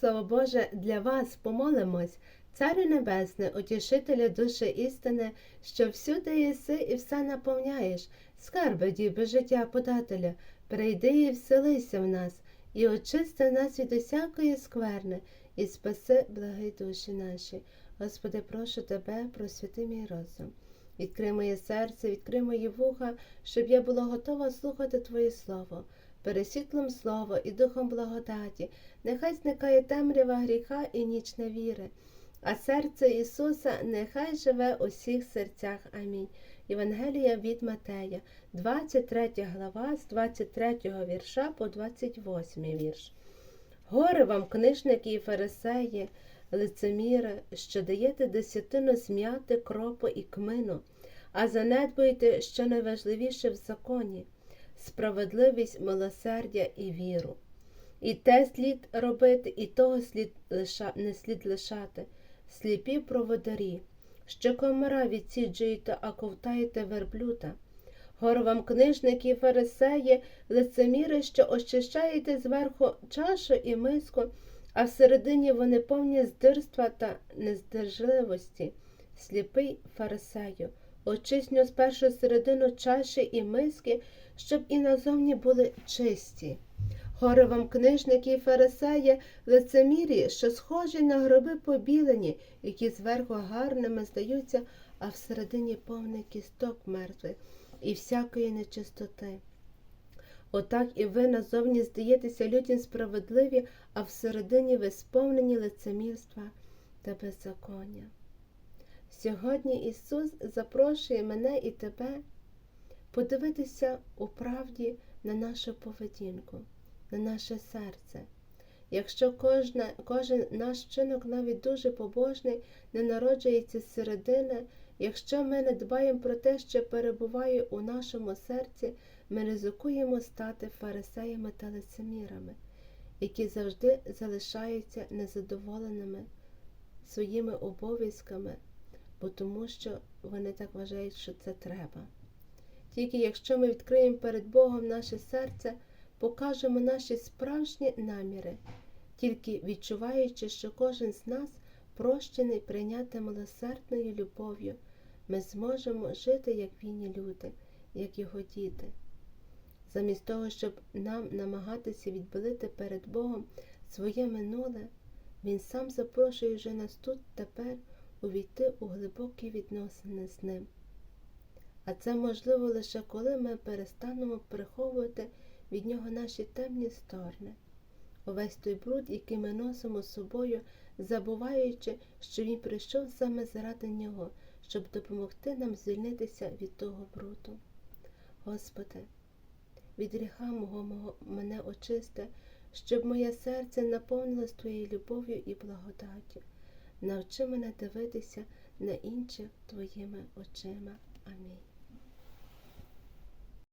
Слово Боже, для вас помолимось, Царю Небесне, утішителя душі істини, що всюди єси і все наповняєш, скарби діби життя подателя, прийди і вселися в нас, і очисти нас від усякої скверни, і спаси благі душі наші. Господи, прошу тебе, просвіти мій розум. Відкрий моє серце, відкрий мої вуха, щоб я була готова слухати Твоє Слово, пересвітлим Слово і духом благодаті, нехай зникає темрява гріха і ніч невіри, а серце Ісуса нехай живе у всіх серцях. Амінь. Євангелія від Матея, 23 глава, з 23 вірша по 28 вірш. Горе вам, книжники і фарисеї, лицеміри, що даєте десятину зм'яти, кропу і кмину, а занедбуєте, що найважливіше в законі справедливість, милосердя і віру. І те слід робити, і того слід лиша... не слід лишати, сліпі проводарі, що комара відсіджуєте, а ковтаєте верблюда. Гор вам книжники фарисеї, лицеміри, що очищаєте зверху чашу і миску, а всередині вони повні здирства та нездержливості. Сліпий фарисею, очисню спершу середину чаші і миски, щоб і назовні були чисті. Горе вам книжники і фарисеї, лицемірі, що схожі на гроби побілені, які зверху гарними здаються, а всередині повний кісток мертвих і всякої нечистоти. Отак і ви назовні здаєтеся людям справедливі, а всередині ви сповнені лицемірства та беззаконня. Сьогодні Ісус запрошує мене і тебе подивитися у правді на нашу поведінку, на наше серце. Якщо кожна, кожен наш вчинок, навіть дуже побожний, не народжується з середини, якщо ми не дбаємо про те, що перебуває у нашому серці, ми ризикуємо стати фарисеями та лицемірами, які завжди залишаються незадоволеними своїми обов'язками, бо тому що вони так вважають, що це треба. Тільки якщо ми відкриємо перед Богом наше серце, покажемо наші справжні наміри, тільки відчуваючи, що кожен з нас прощений прийняти милосердною любов'ю, ми зможемо жити як вільні люди, як його діти. Замість того, щоб нам намагатися відбилити перед Богом своє минуле, Він сам запрошує вже нас тут тепер увійти у глибокі відносини з ним. А це можливо лише коли ми перестанемо приховувати від нього наші темні сторони, увесь той бруд, який ми носимо з собою, забуваючи, що він прийшов саме заради нього, щоб допомогти нам звільнитися від того бруду. Господи, від гріха мого, мене очисти, щоб моє серце наповнилось Твоєю любов'ю і благодаттю. Навчи мене дивитися на інших Твоїми очима. Амінь.